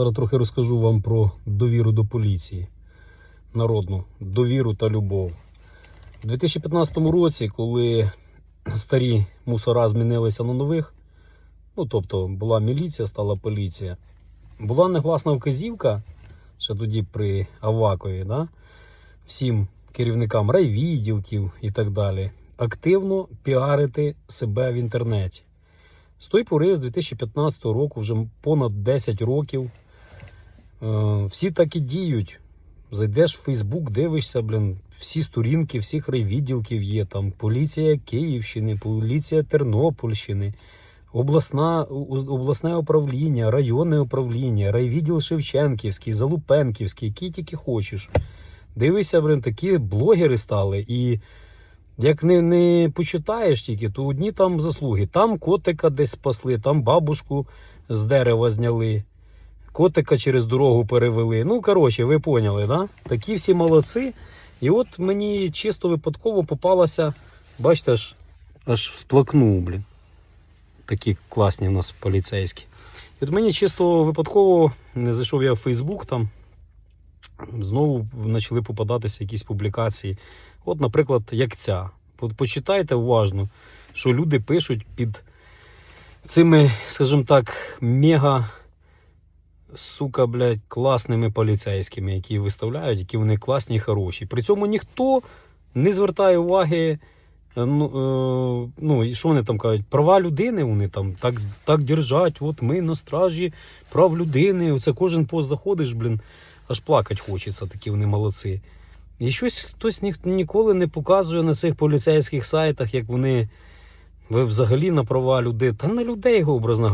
Зараз трохи розкажу вам про довіру до поліції, народну довіру та любов. У 2015 році, коли старі мусора змінилися на нових, ну тобто була міліція, стала поліція, була негласна вказівка, ще тоді при Авакові, да? всім керівникам райвідділків і так далі, активно піарити себе в інтернеті. З той пори, з 2015 року, вже понад 10 років, всі так і діють. Зайдеш в Фейсбук, дивишся, блін, всі сторінки всіх райвідділків є. Там поліція Київщини, поліція Тернопільщини, обласна, обласне управління, районне управління, райвідділ Шевченківський, Залупенківський, який тільки хочеш. Дивися, блін, такі блогери стали. І як не, не почитаєш тільки, то одні там заслуги. Там котика десь спасли, там бабушку з дерева зняли, котика через дорогу перевели. Ну, коротше, ви поняли, да? Такі всі молодці. І от мені чисто випадково попалася, бачите, аж, аж сплакнув, блін. Такі класні в нас поліцейські. І от мені чисто випадково не зайшов я в Фейсбук там. Знову почали попадатися якісь публікації. От, наприклад, як ця. По- Почитайте уважно, що люди пишуть під цими, скажімо так, мега сука, блядь, класними поліцейськими, які виставляють, які вони класні і хороші. При цьому ніхто не звертає уваги. е, Ну, е, ну і що вони там кажуть? Права людини вони там так, так держать. От ми на стражі прав людини. Оце кожен пост заходиш, блін, аж плакать хочеться, такі вони молодці. І щось хтось ні, ніколи не показує на цих поліцейських сайтах, як вони ви взагалі на права людей, та на людей, образно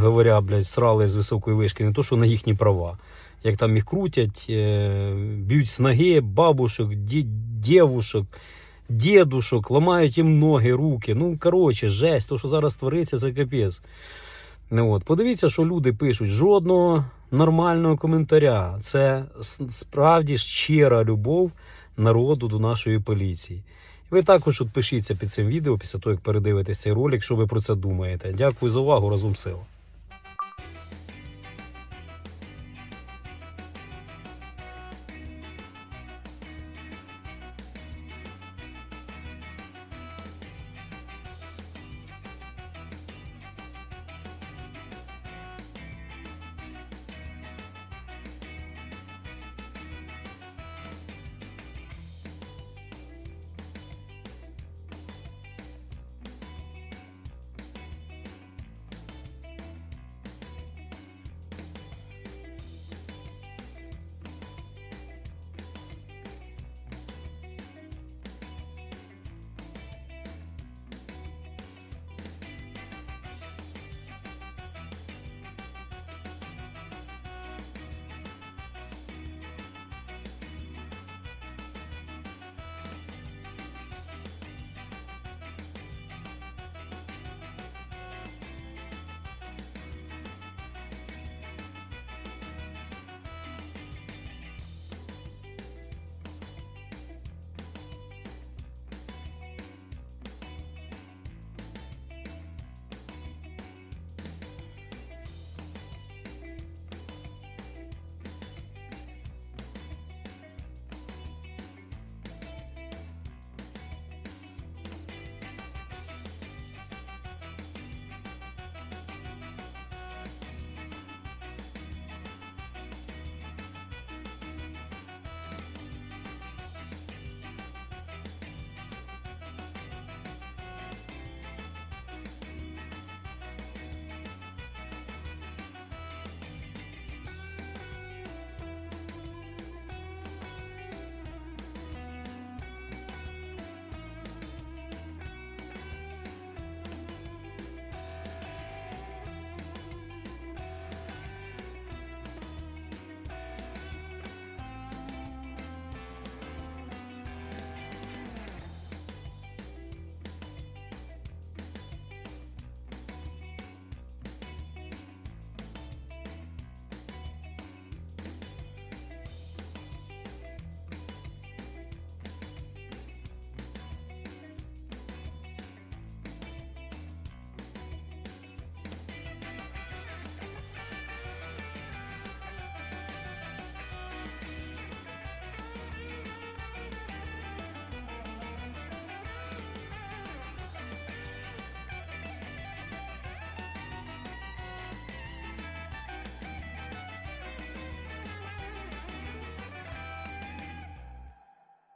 говоря, блядь, срали з високої вишки, не то, що на їхні права. Як там їх крутять, е, б'ють з ноги бабушок, ді, дівушок, дідушок, ламають їм ноги, руки. Ну, коротше, жесть, то, що зараз твориться, це капець. Ну, от. Подивіться, що люди пишуть. Жодного нормального коментаря. Це справді щира любов народу до нашої поліції. Ви також підпишіться під цим відео після того, як передивитесь цей ролик, що ви про це думаєте. Дякую за увагу, разом сила.